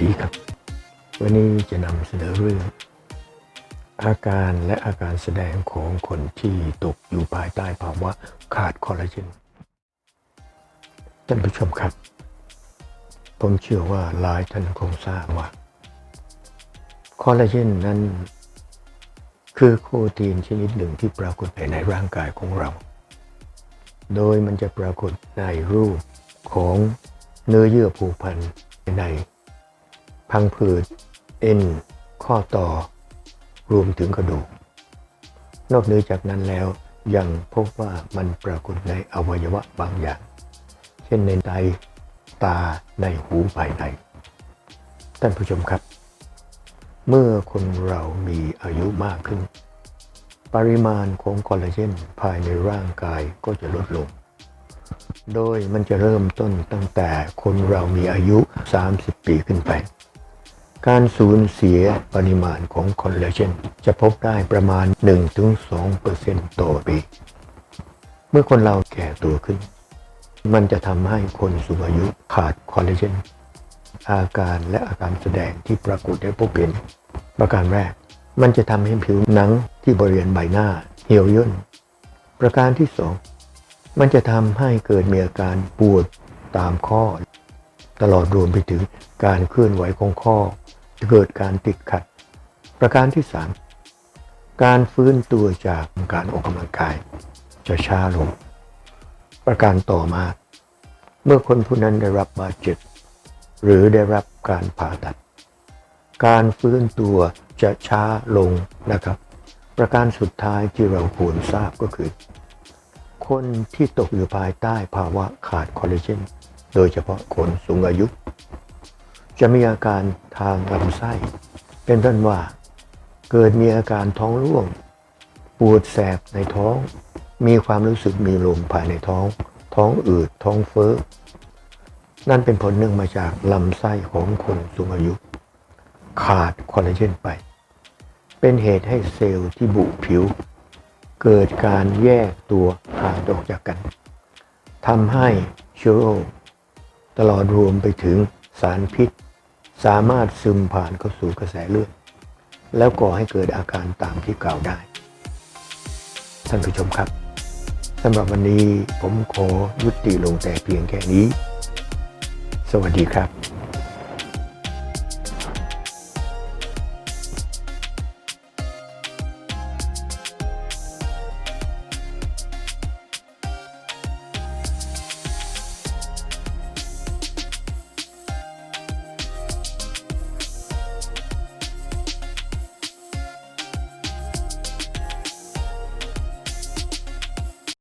ดีครับ วันนี้จะนำเสนอเรื่อง อาการและอาการแสดงของคนที่ตกอยู่ภายใต้ภาวะขาดคอลลาเจนท่านผู้ชมครับ ผมเชื่อว่าหลายท่านคงทราบว่า คอลลาเจนนั้น คือโปรตีนชนิดหนึ่งที่ปรากฏในร่างกายของเรา โดยมันจะปรากฏในรูปของเนื้อเยื่อผูกพันใน พังผืด เอ็น ข้อต่อ รวมถึงกระดูก นอกเหนือจากนั้นแล้วยังพบว่ามันปรากฏในอวัยวะบางอย่าง เช่นในไตตาในหูภายใน ท่านผู้ชมครับ เมื่อคนเรามีอายุมากขึ้น ปริมาณของคอลลาเจนภายในร่างกายก็จะลดลง โดยมันจะเริ่มต้นตั้งแต่คนเรามีอายุ 30 ปีขึ้นไป การสูญเสียปริมาณของคอลลาเจนจะพบได้ประมาณ 1-2%ต่อปี เมื่อคนเราแก่ตัวขึ้น มันจะทำให้คนสูงอายุขาดคอลลาเจน อาการและอาการแสดงที่ปรากฏได้พบเห็นประการแรก มันจะทำให้ผิวหนังที่บริเวณใบหน้าเหี่ยวย่น ประการที่สองมันจะทำให้เกิดมีอาการปวดตามข้อ ตลอดรวมไปถึงการเคลื่อนไหวของข้อ เกิดการติดขัด ประการที่สามการฟื้นตัวจากการออกกำลังกาย จะช้าลง ประการต่อมา เมื่อคนผู้นั้นได้รับบาดเจ็บ หรือได้รับการผ่าตัด การฟื้นตัวจะช้าลงนะครับ ประการสุดท้ายที่เราควรทราบก็คือ คนที่ตกอยู่ภายใต้ภาวะขาดคอลลาเจนโดยเฉพาะคนสูงอายุ จะมีอาการทางลำไส้ เป็นต้นว่า เกิดมีอาการท้องร่วง ปวดแสบในท้อง มีความรู้สึกมีลมภายในท้อง ท้องอืดท้องเฟ้อ นั่นเป็นผลเนื่องมาจากลำไส้ของคนสูงอายุ ขาดคอลลาเจนไป เป็นเหตุให้เซลล์ที่บุผิว เกิดการแยกตัวห่างออกจากกันทำให้เชื้อโรคตลอดรวมไปถึง สารพิษ สามารถซึมผ่านเข้าสู่กระแสเลือดแล้วก่อให้เกิดอาการตามที่กล่าวได้ ท่านผู้ชมครับสำหรับวันนี้ผมขอยุติลงแต่เพียงแค่นี้ สวัสดีครับ